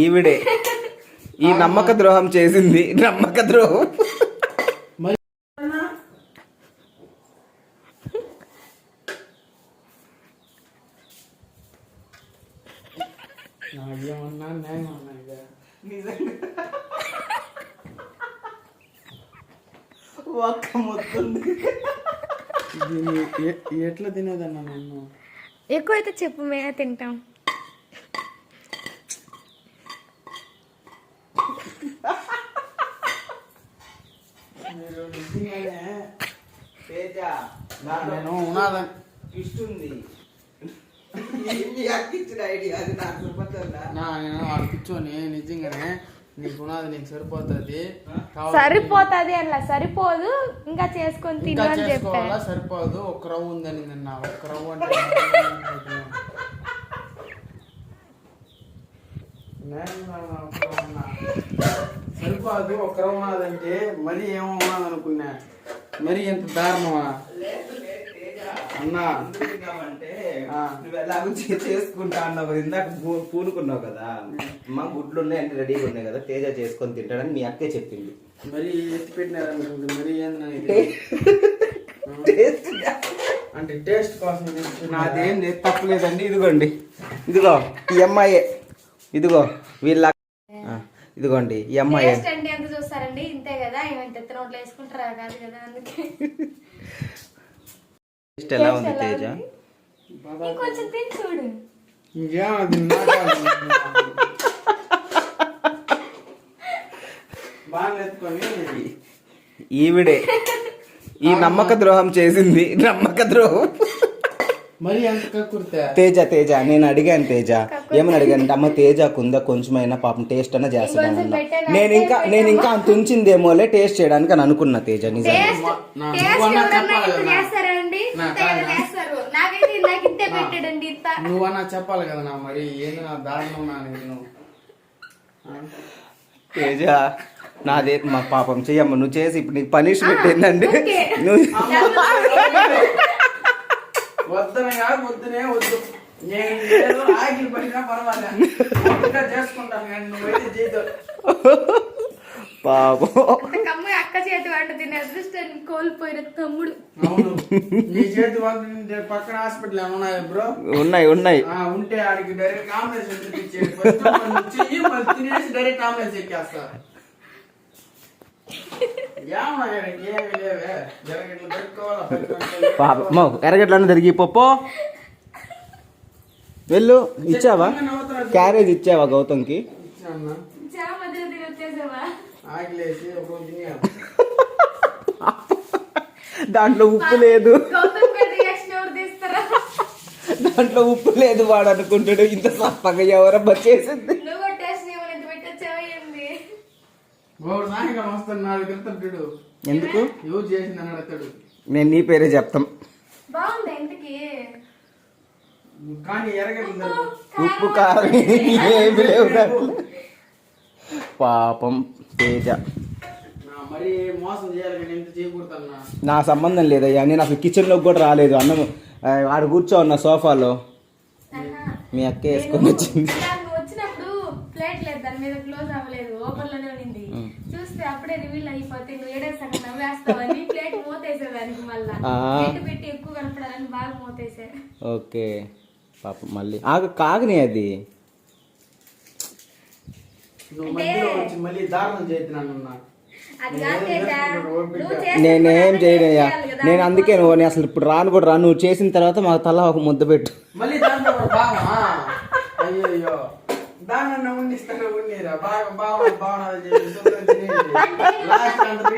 ఈవిడే. ఈ నమ్మక ద్రోహం చేసింది. నమ్మక ద్రోహం. ఒక్క ఎట్లా తినేదన్నా నన్ను? ఎక్కువ అయితే చెప్పు మేమే తింటాం మీరు నిజంగానే తేజ నేను ఉనాదని ఇస్తుంది మీ అక్క ఇచ్చిన ఐడియా అది నాకు సరిపోతుందా నా నేను కూర్చొని నిజంగానే నీకు ఉన్నది నీకు సరిపోతుంది. సరిపోతుంది అలా సరిపోదు ఇంకా చేసుకొని తిను ఇంకా అని చెప్పా. చేసుకోవాలా? సరిపోదు. ఒక రవ్వు ఉందని నిన్న ఒక రవ్వు అంటే నేను సరిపోదు ఒక రవ్వు ఉన్నదంటే మరీ ఏమో ఉన్నది అనుకున్నా మరి ఎంత దారుణమా? అన్నా. నువ్వు ఎలాగో చేసుకుంటా అన్నావు ఇందాక పూనుకున్నావు కదా. మా గుడ్లు ఉన్నాయి అంటే రెడీగా ఉన్నాయి కదా తేజ చేసుకొని తింటాడని మీ అక్కే చెప్పింది. మరి ఎత్తి పెట్టినారనుకుంటే మరి ఏంది అంటే టేస్ట్ కోసం? నాదేం లేదు తప్పలేదండి ఇదిగోండి. ఇదిగో ఈ అమ్మాయే. ఇదిగో వీళ్ళ ఇదిగోండి ఈ అమ్మాయే. అంటే ఎంత చూస్తారండి? ఇంతే కదా ఎత్త నోట్లో వేసుకుంటారా? కాదు కదా అందుకే. టేస్ట్ ఎలా ఉంది తేజ? ఇంకొంచెం తిని చూడు. ఈవిడే. ఈ నమ్మక ద్రోహం చేసింది. నమ్మక ద్రోహం. తేజ తేజ. నేను అడిగాను తేజ. ఏమని అడిగాను అంటే అమ్మ తేజకు ఉందా కొంచెమైనా పాపం టేస్ట్ అన్న చేస్తాను నేను ఇంకా నేను ఇంకా అంత ఉంచిందేమోలే టేస్ట్ చేయడానికి అని అనుకున్నా తేజ నిజంగా. టేస్ట్ నా- టేస్ట్ నువ్వన్నా ఎవరన్నా చెప్పాలి కదా. నా కదా. కాదా? కదా మరి ఏంది నా? తేజ నాదే మా పాపం చెయ్యమ్మ. నువ్వు చేసి ఇప్పుడు నీకు పనిష్మెంట్ ఏంటంటే ఓకే. నువ్వు వద్దనే కాదు వద్దునే వద్దు. నేను ఏదో ఆగిలి పడినా పర్వాలేదు చేసుకుంటాను కానీ నువ్వైతే చేయదు పాపం. అంత కమ్మ అక్క చేతి వంట తినే అదృష్టాన్ని కోల్పోయిన తమ్ముడు. అవును. నీ చేతి వంట పక్కన హాస్పిటల్ ఉన్నాయా బ్రో? ఉన్నాయి ఉన్నాయి. ఆ, ఉంటే ఆడికి డైరెక్ట్ కాంప్లెక్స్ చెయ్యి తినేసి డైరెక్ట్ కాంప్లెక్స్ ఎక్కేస్తా పాపం ఎరగట్లన్నా తిరిగి పప్పు వెళ్ళు ఇచ్చావా? క్యారేజ్ ఇచ్చావా గౌతమ్కి? దాంట్లో ఉప్పు లేదు. దాంట్లో ఉప్పు లేదు వాడు అనుకుంటాడు. ఇంత సప్పగా ఎవరబ్బా చేసింది నువ్వు కూడా టేస్ట్ ఏమైనా ఇంత పెట్టొచ్చావా ఏంది నాలుగు తిడతాడు ఎందుకు? నేను నీ పేరే చెప్తాం. బాగుందా ఇంతకి? కానీ ఎరగదు ఉప్పు కారం ఏమి లేవు. పాపం తేజ. మరి మోసం చేయాలి కానీ ఎంత చేయకూడదన్నా? నా సంబంధం లేదయ్యా. నేను అసలు కిచెన్లోకి కూడా రాలేదు. అన్నం ఆడ కూర్చో ఉన్న సోఫాలో. మీ అక్క వేసుకొని వచ్చింది. వచ్చినప్పుడు ప్లేట్ లేదు దాని మీద క్లోజ్ అవ్వలేదు. ఓపెన్లోనే ఉండింది చూస్తే అప్పుడే రివీల్ అయిపోతే నువ్వు ఏడే సగం నవ్వేస్తావని ప్లేట్ మూతేసేదానికి మళ్ళా ఆ. పెట్టి ఎక్కువ కనపడాలని బాగా మూతేసా ఓకే పాపం మళ్ళీ ఆగ కాగని అది మళ్ళీ నేనేం చేయనయ్యా. నేను అందుకే నువ్వు నేను అసలు ఇప్పుడు రాను కూడా రాను నువ్వు చేసిన తర్వాత మాకు తల ఒక ముద్ద పెట్టు మళ్ళీ దాంట్లో కూడా బాగా అయ్యో ఉండిరా బాగా బాగా బాగా లాస్ట్